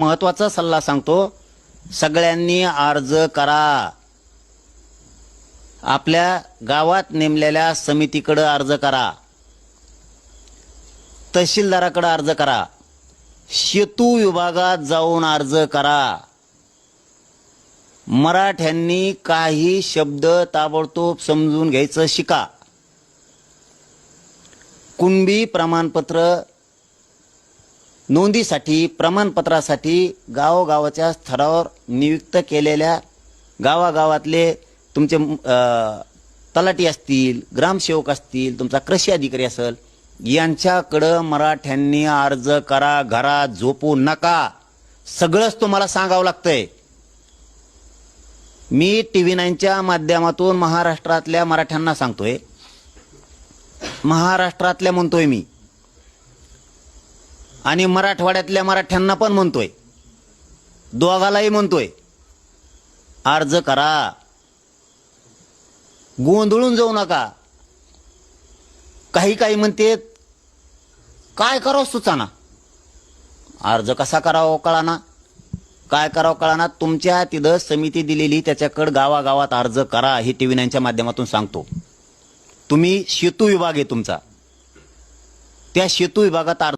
महत्त्वाचा सल्ला सांगतो सगळ्यांनी अर्ज करा. आपल्या गावात नेमलेल्या समितीकडं अर्ज करा. तहसीलदाराकडं अर्ज करा. शेतू विभागात जाऊन अर्ज करा. मराठ्यांनी काही शब्द ताबडतोब समजून घ्यायचं शिका. कुणबी प्रमाणपत्र नोंदीसाठी प्रमाणपत्रासाठी गावोगावाच्या स्तरावर नियुक्त केलेल्या गावागावातले तुमचे तलाटी असतील ग्रामसेवक असतील तुमचा कृषी अधिकारी असेल यांच्याकडं मराठ्यांनी अर्ज करा घरात झोपू नका. सगळंच तुम्हाला सांगावं लागतंय. मी टी व्ही नाईनच्या माध्यमातून महाराष्ट्रातल्या मराठ्यांना सांगतोय. महाराष्ट्रातल्या म्हणतोय मी. आणि मराठवाड्यातल्या मराठ्यांना पण म्हणतोय. दोघालाही म्हणतोय. अर्ज करा. गोंधळून जाऊ नका. काही काही म्हणते काय करावं सुचाना? अर्ज कसा करावा कळाना? काय करावं कळाना? तुमच्या तिथं समिती दिलेली त्याच्याकडं गावागावात अर्ज करा हे टी व्ही नाईनच्या माध्यमातून सांगतो. तुम्ही शेतू विभाग आहे तुमचा. त्या शेतू विभागात अर्ज